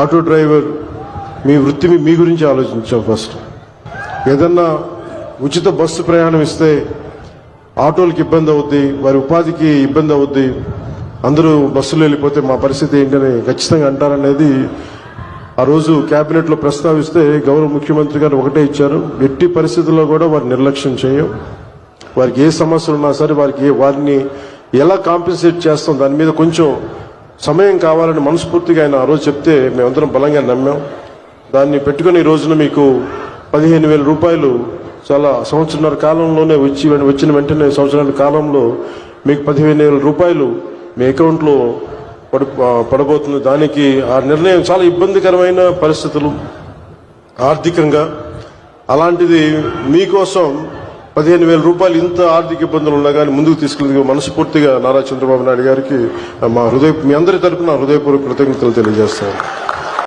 Auto driver మీ వృత్తి మీ- గురించి ఆలోచించాం ఫస్ట్. ఏదన్నా ఉచిత బస్సు ప్రయాణం ఇస్తే ఆటోలకు ఇబ్బంది అవుద్ది వారి ఉపాధికి ఇబ్బంది అవుద్ది అందరూ బస్సులో వెళ్ళిపోతే మా పరిస్థితి ఏంటని ఖచ్చితంగా అంటారనేది ఆ రోజు క్యాబినెట్లో ప్రస్తావిస్తే గౌరవ ముఖ్యమంత్రి గారు ఒకటే ఇచ్చారు. ఎట్టి పరిస్థితుల్లో కూడా వారు నిర్లక్ష్యం చేయం వారికి ఏ సమస్యలు ఉన్నా సరే వారికి వారిని ఎలా కాంపెన్సేట్ చేస్తాం దాని మీద కొంచెం సమయం కావాలని మనస్ఫూర్తిగా ఆయన ఆ రోజు చెప్తే మేమందరం బలంగా నమ్మాం. దాన్ని పెట్టుకుని ఈ రోజున మీకు పదిహేను వేల రూపాయలు చాలా సంవత్సరాల కాలంలోనే వచ్చి వచ్చిన వెంటనే సంవత్సరాల కాలంలో మీకు పదిహేను వేల రూపాయలు మీ అకౌంట్లో పడి పడబోతుంది. దానికి ఆ నిర్ణయం చాలా ఇబ్బందికరమైన పరిస్థితులు. ఆర్థికంగా అలాంటిది మీకోసం పదిహేను వేల రూపాయలు ఇంత ఆర్థిక ఇబ్బందులు ఉన్నా కానీ ముందుకు తీసుకెళ్ళి మనస్ఫూర్తిగా నారా చంద్రబాబు నాయుడు గారికి మా హృదయ మీ అందరి తరపున హృదయపూర్వక కృతజ్ఞతలు తెలియజేస్తాను.